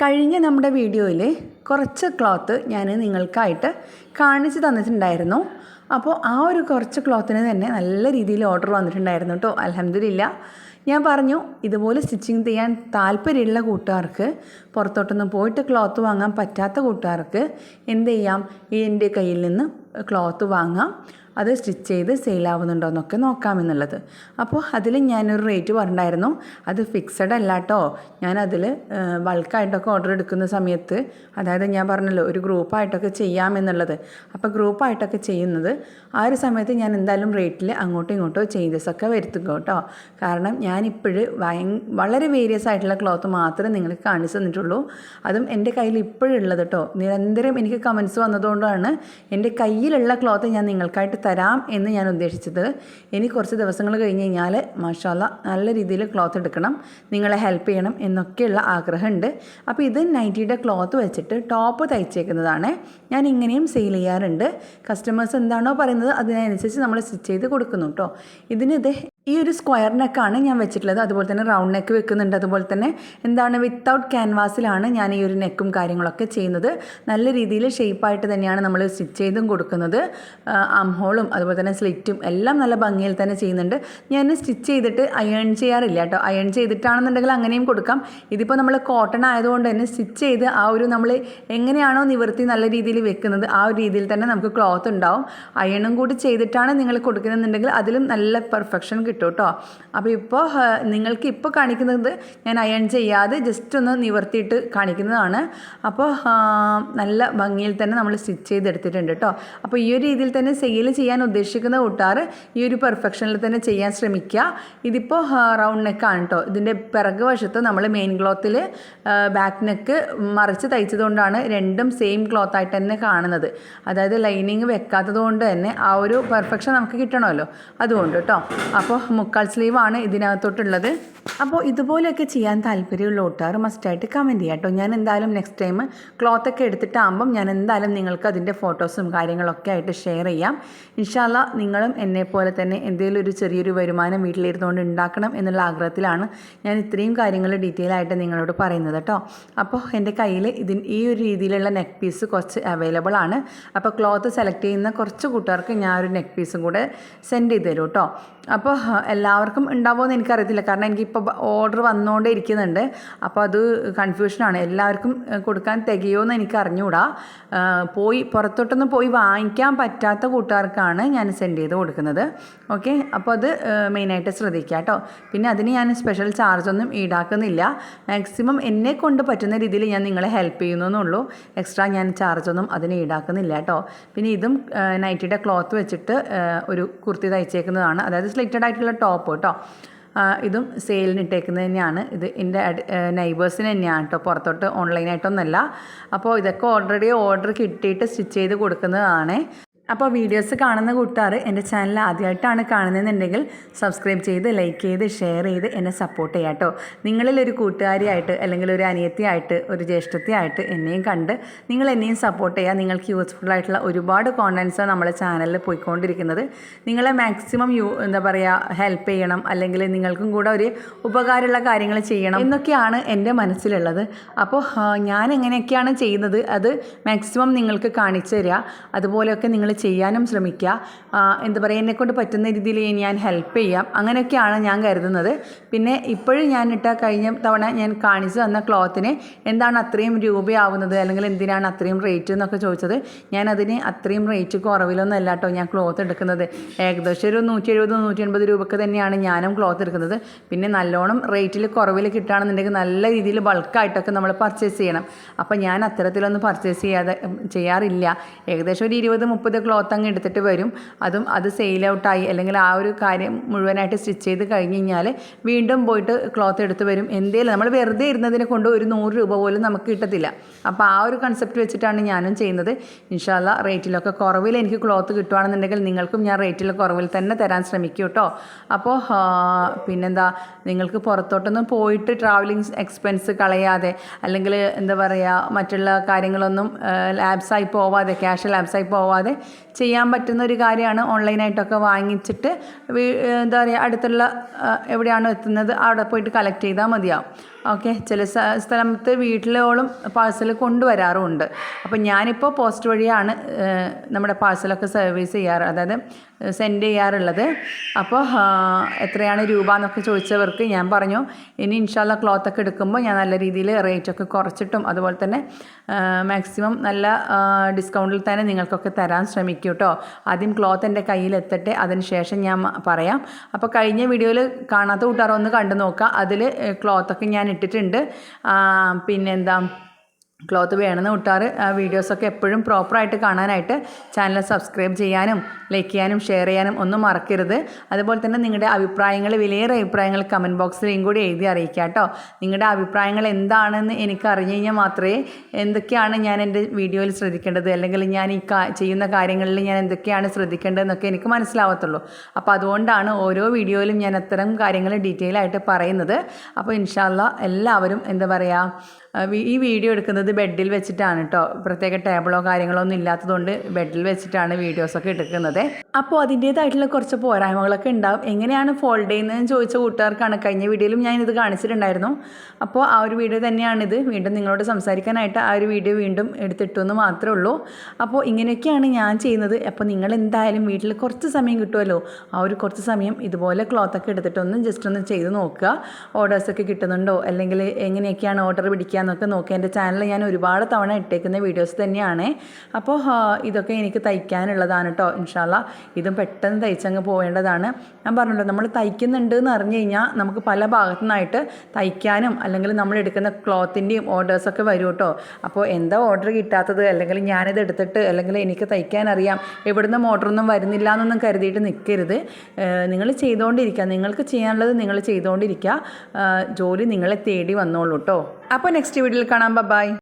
കഴിഞ്ഞ നമ്മുടെ വീഡിയോയിൽ കുറച്ച് ക്ലോത്ത് ഞാൻ നിങ്ങൾക്കായിട്ട് കാണിച്ചു തന്നിട്ടുണ്ടായിരുന്നു. അപ്പോൾ ആ ഒരു കുറച്ച് ക്ലോത്തിന് തന്നെ നല്ല രീതിയിൽ ഓർഡർ വന്നിട്ടുണ്ടായിരുന്നു കേട്ടോ അലഹമില്ല ഞാൻ പറഞ്ഞു ഇതുപോലെ സ്റ്റിച്ചിങ് ചെയ്യാൻ താല്പര്യമുള്ള കൂട്ടുകാർക്ക് പുറത്തോട്ടൊന്നും പോയിട്ട് ക്ലോത്ത് വാങ്ങാൻ പറ്റാത്ത കൂട്ടുകാർക്ക് എന്ത് ചെയ്യാം? എന്റെ കയ്യിൽ നിന്ന് ക്ലോത്ത് വാങ്ങാം. അത് സ്റ്റിച്ച് ചെയ്ത് സെയിലാവുന്നുണ്ടോ എന്നൊക്കെ നോക്കാമെന്നുള്ളത്. അപ്പോൾ അതിൽ ഞാനൊരു റേറ്റ് പറഞ്ഞിട്ടുണ്ടായിരുന്നു. അത് ഫിക്സഡ് അല്ല കേട്ടോ. ഞാനതിൽ ബൾക്കായിട്ടൊക്കെ ഓർഡർ എടുക്കുന്ന സമയത്ത് അതായത് ഞാൻ പറഞ്ഞല്ലോ ഒരു ഗ്രൂപ്പായിട്ടൊക്കെ ചെയ്യാമെന്നുള്ളത്. അപ്പോൾ ഗ്രൂപ്പായിട്ടൊക്കെ ചെയ്യുന്നത് ആ ഒരു സമയത്ത് ഞാൻ എന്തായാലും റേറ്റിൽ അങ്ങോട്ടും ഇങ്ങോട്ടോ ചേഞ്ചസ് ഒക്കെ വരുത്തുക കേട്ടോ. കാരണം ഞാനിപ്പോഴ് ഭയ വളരെ വേരിയസ് ആയിട്ടുള്ള ക്ലോത്ത് മാത്രമേ നിങ്ങൾക്ക് കാണിച്ചു തന്നിട്ടുള്ളൂ. അതും എന്റെ കയ്യിൽ ഇപ്പോഴുള്ളത് കേട്ടോ. നിരന്തരം എനിക്ക് കമൻസ് വന്നതുകൊണ്ടാണ് എന്റെ കയ്യിലുള്ള ക്ലോത്ത് ഞാൻ നിങ്ങൾക്കായിട്ട് തരാം എന്ന് ഞാൻ ഉദ്ദേശിച്ചത്. ഇനി കുറച്ച് ദിവസങ്ങൾ കഴിഞ്ഞ് കഴിഞ്ഞാൽ മാഷാല്ല നല്ല രീതിയിൽ ക്ലോത്ത് എടുക്കണം. നിങ്ങളെ ഹെൽപ്പ് ചെയ്യണം എന്നൊക്കെയുള്ള ആഗ്രഹമുണ്ട്. അപ്പോൾ ഇത് നൈറ്റിയുടെ ക്ലോത്ത് വെച്ചിട്ട് ടോപ്പ് തയ്ച്ചേക്കുന്നതാണ്. ഞാൻ ഇങ്ങനെയും സെയിൽ ചെയ്യാറുണ്ട്. കസ്റ്റമേഴ്സ് എന്താണോ പറയുന്നത് അതിനനുസരിച്ച് നമ്മൾ സ്റ്റിച്ച് ചെയ്ത് കൊടുക്കുന്നു കേട്ടോ. ഇതിന് ഇത് ഈ ഒരു സ്ക്വയർ നെക്കാണ് ഞാൻ വെച്ചിട്ടുള്ളത്. അതുപോലെ തന്നെ റൗണ്ട് നെക്ക് വെക്കുന്നുണ്ട്. അതുപോലെ തന്നെ എന്താണ് വിത്തൗട്ട് ക്യാൻവാസിലാണ് ഞാൻ ഈ ഒരു നെക്കും കാര്യങ്ങളൊക്കെ ചെയ്യുന്നത്. നല്ല രീതിയിൽ ഷേപ്പായിട്ട് തന്നെയാണ് നമ്മൾ സ്റ്റിച്ച് ചെയ്തും കൊടുക്കുന്നത്. അംഹോളും അതുപോലെ തന്നെ സ്ലിറ്റും എല്ലാം നല്ല ഭംഗിയിൽ തന്നെ ചെയ്യുന്നുണ്ട്. ഞാൻ സ്റ്റിച്ച് ചെയ്തിട്ട് അയൺ ചെയ്യാറില്ല കേട്ടോ. അയൺ ചെയ്തിട്ടാണെന്നുണ്ടെങ്കിൽ അങ്ങനെയും കൊടുക്കാം. ഇതിപ്പോൾ നമ്മൾ കോട്ടൺ ആയതുകൊണ്ട് തന്നെ സ്റ്റിച്ച് ചെയ്ത് ആ ഒരു നമ്മൾ എങ്ങനെയാണോ നിവർത്തി നല്ല രീതിയിൽ വെക്കുന്നത് ആ ഒരു രീതിയിൽ തന്നെ നമുക്ക് ക്ലോത്ത് ഉണ്ടാവും. അയണും കൂടി ചെയ്തിട്ടാണ് നിങ്ങൾ കൊടുക്കുന്നുണ്ടെങ്കിൽ അതിലും നല്ല പെർഫെക്ഷൻ കിട്ടും. കേട്ടോ അപ്പോൾ ഇപ്പോൾ നിങ്ങൾക്ക് ഇപ്പോൾ കാണിക്കുന്നത് ഞാൻ അയൺ ചെയ്യാതെ ജസ്റ്റ് ഒന്ന് നിവർത്തിയിട്ട് കാണിക്കുന്നതാണ്. അപ്പോൾ നല്ല ഭംഗിയിൽ തന്നെ നമ്മൾ സ്റ്റിച്ച് ചെയ്തെടുത്തിട്ടുണ്ട് കേട്ടോ അപ്പോൾ ഈ ഒരു രീതിയിൽ തന്നെ സെയിൽ ചെയ്യാൻ ഉദ്ദേശിക്കുന്ന കൂട്ടാർ ഈ ഒരു പെർഫെക്ഷനിൽ തന്നെ ചെയ്യാൻ ശ്രമിക്കുക ഇതിപ്പോൾ റൗണ്ട് നെക്കാണ് കേട്ടോ ഇതിന്റെ പിറക് വശത്ത് നമ്മൾ മെയിൻ ക്ലോത്തിൽ ബാക്ക് നെക്ക് മറിച്ച് തയ്ച്ചതുകൊണ്ടാണ് രണ്ടും സെയിം ക്ലോത്ത് ആയിട്ട് തന്നെ കാണുന്നത്. അതായത് ലൈനിങ് വെക്കാത്തത് കൊണ്ട് തന്നെ ആ ഒരു പെർഫെക്ഷൻ നമുക്ക് കിട്ടണമല്ലോ. അതുകൊണ്ട് കേട്ടോ അപ്പോൾ മുക്കാൽ സ്ലീവാണ് ഇതിനകത്തോട്ടുള്ളത്. അപ്പോൾ ഇതുപോലെയൊക്കെ ചെയ്യാൻ താല്പര്യമുള്ള ഓട്ടാർ മസ്റ്റായിട്ട് കമന്റ് ചെയ്യാം കേട്ടോ ഞാൻ എന്തായാലും നെക്സ്റ്റ് ടൈം ക്ലോത്തൊക്കെ എടുത്തിട്ടാകുമ്പം ഞാൻ എന്തായാലും നിങ്ങൾക്ക് അതിന്റെ ഫോട്ടോസും കാര്യങ്ങളൊക്കെ ആയിട്ട് ഷെയർ ചെയ്യാം. ഇൻഷാല്ല നിങ്ങളും എന്നെ പോലെ തന്നെ എന്തെങ്കിലും ഒരു ചെറിയൊരു വരുമാനം വീട്ടിലിരുന്നുകൊണ്ട് ഉണ്ടാക്കണം എന്നുള്ള ആഗ്രഹത്തിലാണ് ഞാൻ ഇത്രയും കാര്യങ്ങൾ ഡീറ്റെയിൽ ആയിട്ട് നിങ്ങളോട് പറയുന്നത് കേട്ടോ അപ്പോൾ എന്റെ കയ്യിൽ ഇതിൻ ഈ ഒരു രീതിയിലുള്ള നെക്ക് പീസ് കുറച്ച് അവൈലബിൾ ആണ്. അപ്പോൾ ക്ലോത്ത് സെലക്ട് ചെയ്യുന്ന കുറച്ച് കൂട്ടുകാർക്ക് ഞാൻ ഒരു നെക്ക് പീസും കൂടെ സെൻഡ് ചെയ്ത് തരും കേട്ടോ അപ്പോൾ എല്ലാവർക്കും ഉണ്ടാവുമോ എന്ന് എനിക്കറിയത്തില്ല. കാരണം എനിക്കിപ്പോൾ ഓർഡർ വന്നുകൊണ്ടേ ഇരിക്കുന്നുണ്ട്. അപ്പോൾ അത് കൺഫ്യൂഷനാണ് എല്ലാവർക്കും കൊടുക്കാൻ തികയോ എന്ന് എനിക്ക് അറിഞ്ഞുകൂടാ പോയി പുറത്തോട്ടൊന്നും പോയി വാങ്ങിക്കാൻ പറ്റാത്ത കൂട്ടുകാർക്കാണ് ഞാൻ സെൻഡ് ചെയ്ത് കൊടുക്കുന്നത്. ഓക്കെ അപ്പോൾ അത് മെയിനായിട്ട് ശ്രദ്ധിക്കുക കേട്ടോ. പിന്നെ അതിന് ഞാൻ സ്പെഷ്യൽ ചാർജൊന്നും ഈടാക്കുന്നില്ല. മാക്സിമം എന്നെ കൊണ്ട് പറ്റുന്ന രീതിയിൽ ഞാൻ നിങ്ങളെ ഹെൽപ്പ് ചെയ്യുന്നുള്ളൂ എക്സ്ട്രാ ഞാൻ ചാർജൊന്നും അതിന് ഈടാക്കുന്നില്ല കേട്ടോ. പിന്നെ ഇതും നൈറ്റിയുടെ ക്ലോത്ത് വെച്ചിട്ട് ഒരു കുർത്തി തയ്ച്ചേക്കുന്നതാണ്. അതായത് സ്ലിറ്റഡ് ആയിട്ടുള്ള ടോപ്പ് കേട്ടോ. ഇതും സെയിലിന് ഇട്ടേക്കുന്നത് തന്നെയാണ്. ഇത് എന്റെ നൈബേഴ്സിന് തന്നെയാണ് കേട്ടോ. പുറത്തോട്ട് ഓൺലൈനായിട്ടൊന്നല്ല അപ്പോൾ ഇതൊക്കെ ഓൾറെഡി ഓർഡർ കിട്ടിയിട്ട് സ്റ്റിച്ച് ചെയ്ത് കൊടുക്കുന്നതാണ്. അപ്പോൾ വീഡിയോസ് കാണുന്ന കൂട്ടുകാർ എന്റെ ചാനൽ ആദ്യമായിട്ടാണ് കാണുന്നതെന്നുണ്ടെങ്കിൽ സബ്സ്ക്രൈബ് ചെയ്ത് ലൈക്ക് ചെയ്ത് ഷെയർ ചെയ്ത് എന്നെ സപ്പോർട്ട് ചെയ്യാം കേട്ടോ നിങ്ങളിൽ ഒരു കൂട്ടുകാരിയായിട്ട് അല്ലെങ്കിൽ ഒരു അനിയത്തിയായിട്ട് ഒരു ജ്യേഷ്ഠത്തിയായിട്ട് എന്നെയും കണ്ട് നിങ്ങൾ എന്നെയും സപ്പോർട്ട് ചെയ്യുക നിങ്ങൾക്ക് യൂസ്ഫുൾ ആയിട്ടുള്ള ഒരുപാട് കോണ്ടൻസാണ് നമ്മളെ ചാനലിൽ പോയിക്കൊണ്ടിരിക്കുന്നത്. നിങ്ങളെ മാക്സിമം യൂ എന്താ പറയുക ഹെൽപ്പ് ചെയ്യണം അല്ലെങ്കിൽ നിങ്ങൾക്കും കൂടെ ഒരു ഉപകാരമുള്ള കാര്യങ്ങൾ ചെയ്യണം എന്നൊക്കെയാണ് എന്റെ മനസ്സിലുള്ളത്. അപ്പോൾ ഞാൻ എങ്ങനെയൊക്കെയാണ് ചെയ്യുന്നത്? അത് മാക്സിമം നിങ്ങൾക്ക് കാണിച്ചു തരിക അതുപോലെയൊക്കെ നിങ്ങൾ ചെയ്യാനും ശ്രമിക്കുക. എന്താ പറയുക എന്നെക്കൊണ്ട് പറ്റുന്ന രീതിയിൽ ഞാൻ ഹെൽപ്പ് ചെയ്യാം. അങ്ങനെയൊക്കെയാണ് ഞാൻ കരുതുന്നത്. പിന്നെ ഇപ്പോഴും ഞാൻ ഇട്ട കഴിഞ്ഞ തവണ ഞാൻ കാണിച്ചു തന്ന ക്ലോത്തിന് എന്താണ് അത്രയും രൂപയാവുന്നത്? അല്ലെങ്കിൽ എന്തിനാണ് അത്രയും റേറ്റ് എന്നൊക്കെ ചോദിച്ചത്. ഞാൻ അതിന് അത്രയും റേറ്റ് കുറവിലൊന്നും അല്ല കേട്ടോ ഞാൻ ക്ലോത്ത് എടുക്കുന്നത്. ഏകദേശം ഒരു നൂറ്റി എഴുപത് നൂറ്റി എൺപത് രൂപക്ക് തന്നെയാണ് ഞാനും ക്ലോത്ത് എടുക്കുന്നത്. പിന്നെ നല്ലോണം റേറ്റിൽ കുറവിൽ കിട്ടുകയാണെന്നുണ്ടെങ്കിൽ നല്ല രീതിയിൽ ബൾക്കായിട്ടൊക്കെ നമ്മൾ പർച്ചേസ് ചെയ്യണം. അപ്പോൾ ഞാൻ അത്തരത്തിലൊന്നും പർച്ചേസ് ചെയ്യാതെ ചെയ്യാറില്ല. ഏകദേശം ഒരു ഇരുപത് മുപ്പത് ക്ലോത്ത് അങ്ങ് എടുത്തിട്ട് വരും. അതും അത് സെയിൽ ഔട്ടായി അല്ലെങ്കിൽ ആ ഒരു കാര്യം മുഴുവനായിട്ട് സ്റ്റിച്ച് ചെയ്ത് കഴിഞ്ഞ് കഴിഞ്ഞാൽ വീണ്ടും പോയിട്ട് ക്ലോത്ത് എടുത്ത് വരും. എന്തേലും നമ്മൾ വെറുതെ ഇരുന്നതിനെ കൊണ്ട് ഒരു നൂറ് രൂപ പോലും നമുക്ക് കിട്ടത്തില്ല. അപ്പോൾ ആ ഒരു കൺസെപ്റ്റ് വെച്ചിട്ടാണ് ഞാനും ചെയ്യുന്നത്. ഇൻഷാല്ല റേറ്റിലൊക്കെ കുറവിൽ എനിക്ക് ക്ലോത്ത് കിട്ടുകയാണെന്നുണ്ടെങ്കിൽ നിങ്ങൾക്കും ഞാൻ റേറ്റിൽ കുറവിൽ തന്നെ തരാൻ ശ്രമിക്കും കേട്ടോ. അപ്പോൾ പിന്നെന്താ നിങ്ങൾക്ക് പുറത്തോട്ടൊന്നും പോയിട്ട് ട്രാവലിംഗ് എക്സ്പെൻസ് കളയാതെ അല്ലെങ്കിൽ എന്താ പറയുക മറ്റുള്ള കാര്യങ്ങളൊന്നും ലാബ്സായി പോവാതെ ക്യാഷ് ലാബ്സായി പോവാതെ ചെയ്യാൻ പറ്റുന്ന ഒരു കാര്യമാണ് ഓൺലൈനായിട്ടൊക്കെ വാങ്ങിച്ചിട്ട് എന്താ പറയുക അടുത്തുള്ള എവിടെയാണോ എത്തുന്നത് അവിടെ പോയിട്ട് കളക്ട് ചെയ്താൽ മതിയാവും. ഓക്കെ. ചില സ്ഥ- സ്ഥലത്ത് വീട്ടിലോളം പാഴ്സൽ കൊണ്ടുവരാറുമുണ്ട്. അപ്പോൾ ഞാനിപ്പോൾ പോസ്റ്റ് വഴിയാണ് നമ്മുടെ പാഴ്സലൊക്കെ സർവീസ് ചെയ്യാറ് അതായത് സെൻഡ് ചെയ്യാറുള്ളത്. അപ്പോൾ എത്രയാണ് രൂപ എന്നൊക്കെ ചോദിച്ചവർക്ക് ഞാൻ പറഞ്ഞു ഇനി ഇൻഷാല്ല ക്ലോത്തൊക്കെ എടുക്കുമ്പോൾ ഞാൻ നല്ല രീതിയിൽ റേറ്റൊക്കെ കുറച്ചിട്ടും അതുപോലെ തന്നെ മാക്സിമം നല്ല ഡിസ്കൗണ്ടിൽ തന്നെ നിങ്ങൾക്കൊക്കെ തരാൻ ശ്രമിക്കും കേട്ടോ ആദ്യം ക്ലോത്ത് എന്റെ കയ്യിൽ എത്തട്ടെ അതിന് ശേഷം ഞാൻ പറയാം. അപ്പോൾ കഴിഞ്ഞ വീഡിയോയിൽ കാണാത്ത കൂട്ടാറൊന്ന് കണ്ടു നോക്കുക അതിൽ ക്ലോത്തൊക്കെ ഞാൻ ഇട്ടിട്ടുണ്ട് പിന്നെന്താ? ക്ലോത്ത് വേണമെന്ന് കൂട്ടുകാർ വീഡിയോസൊക്കെ എപ്പോഴും പ്രോപ്പറായിട്ട് കാണാനായിട്ട് ചാനൽ സബ്സ്ക്രൈബ് ചെയ്യാനും ലൈക്ക് ചെയ്യാനും ഷെയർ ചെയ്യാനും ഒന്നും മറക്കരുത്. അതുപോലെ തന്നെ നിങ്ങളുടെ അഭിപ്രായങ്ങൾ വിലയേറെ അഭിപ്രായങ്ങൾ കമന്റ് ബോക്സിലും കൂടി എഴുതി അറിയിക്കുക കേട്ടോ. നിങ്ങളുടെ അഭിപ്രായങ്ങൾ എന്താണെന്ന് എനിക്ക് അറിഞ്ഞു കഴിഞ്ഞാൽ മാത്രമേ എന്തൊക്കെയാണ് ഞാൻ എന്റെ വീഡിയോയിൽ ശ്രദ്ധിക്കേണ്ടത് അല്ലെങ്കിൽ ഞാൻ ഈ ചെയ്യുന്ന കാര്യങ്ങളിൽ ഞാൻ എന്തൊക്കെയാണ് ശ്രദ്ധിക്കേണ്ടതെന്നൊക്കെ എനിക്ക് മനസ്സിലാവത്തുള്ളൂ. അപ്പോൾ അതുകൊണ്ടാണ് ഓരോ വീഡിയോയിലും ഞാൻ അത്തരം കാര്യങ്ങൾ ഡീറ്റെയിൽ ആയിട്ട് പറയുന്നത്. അപ്പോൾ ഇൻഷാല്ല എല്ലാവരും എന്താ പറയുക ആ, ഈ വീഡിയോ എടുക്കുന്നത് ബെഡിൽ വെച്ചിട്ടാണ് കേട്ടോ പ്രത്യേക ടേബിളോ കാര്യങ്ങളോ ഒന്നും ഇല്ലാത്തതുകൊണ്ട് ബെഡിൽ വെച്ചിട്ടാണ് വീഡിയോസൊക്കെ എടുക്കുന്നത്. അപ്പോൾ അതിന്റേതായിട്ടുള്ള കുറച്ച് പോരായ്മകളൊക്കെ ഉണ്ടാവും. എങ്ങനെയാണ് ഫോൾഡ് ചെയ്യുന്നതെന്ന് ചോദിച്ച കൂട്ടുകാർക്കാണ് കഴിഞ്ഞ വീഡിയോയിലും ഞാൻ ഇത് കാണിച്ചിട്ടുണ്ടായിരുന്നു. അപ്പോൾ ആ ഒരു വീഡിയോ തന്നെയാണിത്. വീണ്ടും നിങ്ങളോട് സംസാരിക്കാനായിട്ട് ആ ഒരു വീഡിയോ വീണ്ടും എടുത്തിട്ടു എന്ന് മാത്രമേ ഉള്ളൂ. അപ്പോൾ ഇങ്ങനെയൊക്കെയാണ് ഞാൻ ചെയ്യുന്നത്. അപ്പോൾ നിങ്ങൾ എന്തായാലും വീട്ടിൽ കുറച്ച് സമയം കിട്ടുമല്ലോ ആ ഒരു കുറച്ച് സമയം ഇതുപോലെ ക്ലോത്തൊക്കെ എടുത്തിട്ട് ഒന്ന് ജസ്റ്റ് ഒന്ന് ചെയ്ത് നോക്കുക. ഓർഡേഴ്സൊക്കെ കിട്ടുന്നുണ്ടോ? അല്ലെങ്കിൽ എങ്ങനെയൊക്കെയാണ് ഓർഡർ പിടിക്കുക എന്നൊക്കെ നോക്കി എന്റെ ചാനലിൽ ഞാൻ ഒരുപാട് തവണ ഇട്ടേക്കുന്ന വീഡിയോസ് തന്നെയാണ്. അപ്പോൾ ഇതൊക്കെ എനിക്ക് തയ്ക്കാനുള്ളതാണ് കേട്ടോ ഇൻഷാല്ല ഇതും പെട്ടെന്ന് തയ്ച്ചങ്ങ് പോവേണ്ടതാണ്. ഞാൻ പറഞ്ഞല്ലോ നമ്മൾ തയ്ക്കുന്നുണ്ട് എന്ന് അറിഞ്ഞു കഴിഞ്ഞാൽ നമുക്ക് പല ഭാഗത്തു നിന്നായിട്ട് തയ്ക്കാനും അല്ലെങ്കിൽ നമ്മൾ എടുക്കുന്ന ക്ലോത്തിന്റെയും ഓർഡേഴ്സൊക്കെ വരും കേട്ടോ അപ്പോൾ എന്താ ഓർഡർ കിട്ടാത്തത്? അല്ലെങ്കിൽ ഞാനിത് എടുത്തിട്ട് അല്ലെങ്കിൽ എനിക്ക് തയ്ക്കാൻ അറിയാം എവിടുന്ന് ഓർഡറൊന്നും വരുന്നില്ല എന്നൊന്നും കരുതിയിട്ട് നിൽക്കരുത് നിങ്ങൾ ചെയ്തുകൊണ്ടിരിക്കുക നിങ്ങൾക്ക് ചെയ്യാനുള്ളത് നിങ്ങൾ ചെയ്തുകൊണ്ടിരിക്കുക ജോലി നിങ്ങളെ തേടി വന്നോളൂ കേട്ടോ അപ്പോൾ നെക്സ്റ്റ് വീഡിയോയിൽ കാണാം. ബൈ